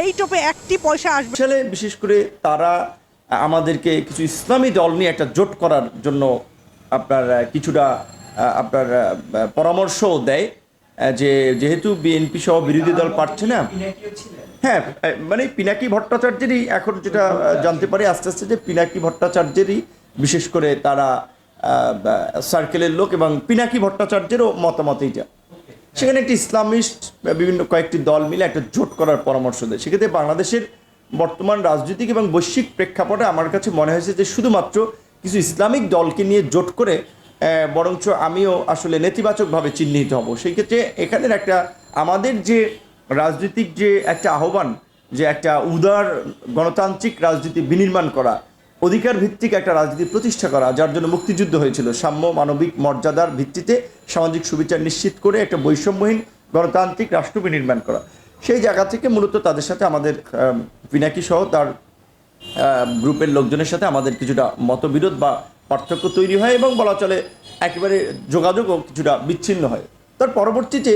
এই টোপে একটি পয়সা আসবে। সালে বিশেষ করে তারা আমাদেরকে কিছু ইসলামী দল নিয়ে একটা জোট করার জন্য আপনার কিছুটা আপনার পরামর্শও দেয় যে যেহেতু বিএনপি সহ বিরোধী দল পারছে না। হ্যাঁ মানে পিনাকি ভট্টাচার্যেরই এখন যেটা জানতে পারি আস্তে আস্তে যে পিনাকি ভট্টাচার্যেরই বিশেষ করে তারা সার্কেলের লোক এবং পিনাকি ভট্টাচার্যেরও মতামত এইটা। সেখানে একটি ইসলামিস্ট বিভিন্ন কয়েকটি দল মিলে একটা জোট করার পরামর্শ দেয়। সেক্ষেত্রে বাংলাদেশের বর্তমান রাজনৈতিক এবং বৈশ্বিক প্রেক্ষাপটে আমার কাছে মনে হয়েছে যে শুধুমাত্র কিছু ইসলামিক দলকে নিয়ে জোট করে বরঞ্চ আমিও আসলে নেতিবাচকভাবে চিহ্নিত হব। সেই ক্ষেত্রে এখানের একটা আমাদের যে রাজনৈতিক যে একটা আহ্বান, যে একটা উদার গণতান্ত্রিক রাজনীতি বিনির্মাণ করা অধিকার ভিত্তিক একটা রাজনীতি প্রতিষ্ঠা করা যার জন্য মুক্তিযুদ্ধ হয়েছিল। সাম্য মানবিক মর্যাদার ভিত্তিতে সামাজিক সুবিচার নিশ্চিত করে একটা বৈষম্যহীন গণতান্ত্রিক রাষ্ট্র বিনির্মাণ করা। সেই জায়গা থেকে মূলত তাদের সাথে আমাদের আম, পিনাকি সহ তার গ্রুপের লোকজনের সাথে আমাদের কিছুটা মতবিরোধ বা পার্থক্য তৈরি হয় এবং বলা চলে একেবারে যোগাযোগও কিছুটা বিচ্ছিন্ন হয়। তার পরবর্তীতে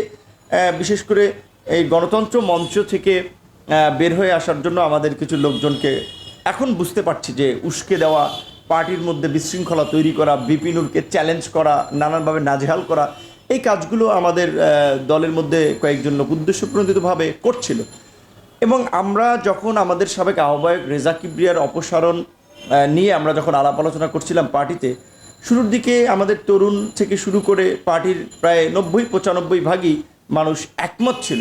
বিশেষ করে এই গণতন্ত্র মঞ্চ থেকে বের হয়ে আসার জন্য আমাদের কিছু লোকজনকে এখন বুঝতে পারছি যে উস্কে দেওয়া, পার্টির মধ্যে বিশৃঙ্খলা তৈরি করা বিপিনুরকে চ্যালেঞ্জ করা, নানানভাবে নাজেহাল করা, এই কাজগুলো আমাদের দলের মধ্যে কয়েকজন লোক উদ্দেশ্যপ্রণোদিতভাবে করছিল। এবং আমরা যখন আমাদের সাবেক আহ্বায়ক রেজা কিবরিয়ার অপসারণ নিয়ে আমরা যখন আলাপ আলোচনা করছিলাম পার্টিতে, শুরুর দিকে আমাদের তরুণ থেকে শুরু করে পার্টির প্রায় নব্বই, পঁচানব্বই ভাগই মানুষ একমত ছিল।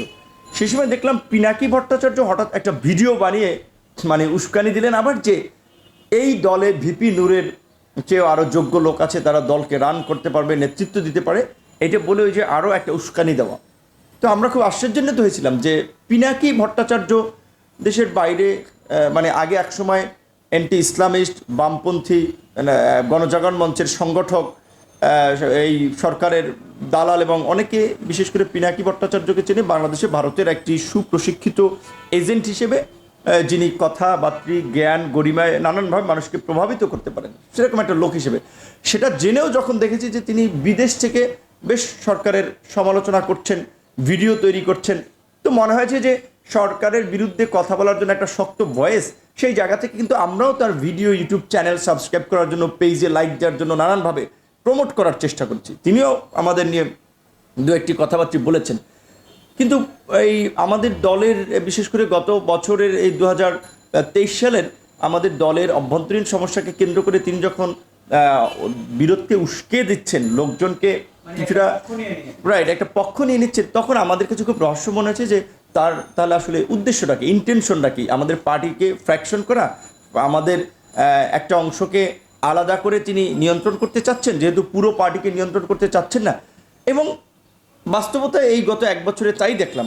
সেই সময় দেখলাম পিনাকি ভট্টাচার্য হঠাৎ একটা ভিডিও বানিয়ে মানে উস্কানি দিলেন আবার যে এই দলে ভিপি নূরের চেয়েও আরও যোগ্য লোক আছে তারা দলকে রান করতে পারবে নেতৃত্ব দিতে পারে এটা বলে ওই যে আরও একটা উস্কানি দেওয়া। তো আমরা খুব আশ্চর্যান্বিত হয়েছিলাম যে পিনাকি ভট্টাচার্য দেশের বাইরে মানে আগে একসময় অ্যান্টি ইসলামিস্ট বামপন্থী মানে, গণজাগরণ মঞ্চের সংগঠক এই সরকারের দালাল এবং অনেকে বিশেষ করে পিনাকি ভট্টাচার্যকে চেনে বাংলাদেশে ভারতের একটি সুপ্রশিক্ষিত এজেন্ট হিসেবে। যিনি কথাবার্তি জ্ঞান, গরিমায় নানানভাবে মানুষকে প্রভাবিত করতে পারেন, সেরকম একটা লোক হিসেবে। সেটা জেনেও যখন দেখেছি যে তিনি বিদেশ থেকে বেশ সরকারের সমালোচনা করছেন, ভিডিও তৈরি করছেন, তো মনে হয়েছে যে সরকারের বিরুদ্ধে কথা বলার জন্য একটা শক্ত ভয়েস, সেই জায়গা থেকে কিন্তু আমরাও তার ভিডিও, ইউটিউব চ্যানেল সাবস্ক্রাইব করার জন্য, পেজে লাইক দেওয়ার জন্য নানানভাবে প্রমোট করার চেষ্টা করছি। তিনিও আমাদের নিয়ে দু একটি কথাবার্তা বলেছেন। কিন্তু এই আমাদের দলের বিশেষ করে গত বছরের এই দু হাজার তেইশ সালের আমাদের দলের অভ্যন্তরীণ সমস্যাকে কেন্দ্র করে তিনি যখন বিরোধকে উস্কে দিচ্ছেন লোকজনকে কিছুটা রাইট একটা পক্ষ নিয়ে নিচ্ছেন তখন আমাদের কাছে খুব রহস্য মনে হচ্ছে যে তার তাহলে আসলে উদ্দেশ্যটা কি ইন্টেনশনটা কি? আমাদের পার্টিকে ফ্র্যাকশন করা আমাদের একটা অংশকে আলাদা করে তিনি নিয়ন্ত্রণ করতে চাচ্ছেন যেহেতু পুরো পার্টিকে নিয়ন্ত্রণ করতে চাচ্ছেন না। এবং বাস্তবতা এই গত এক বছরে তাই দেখলাম।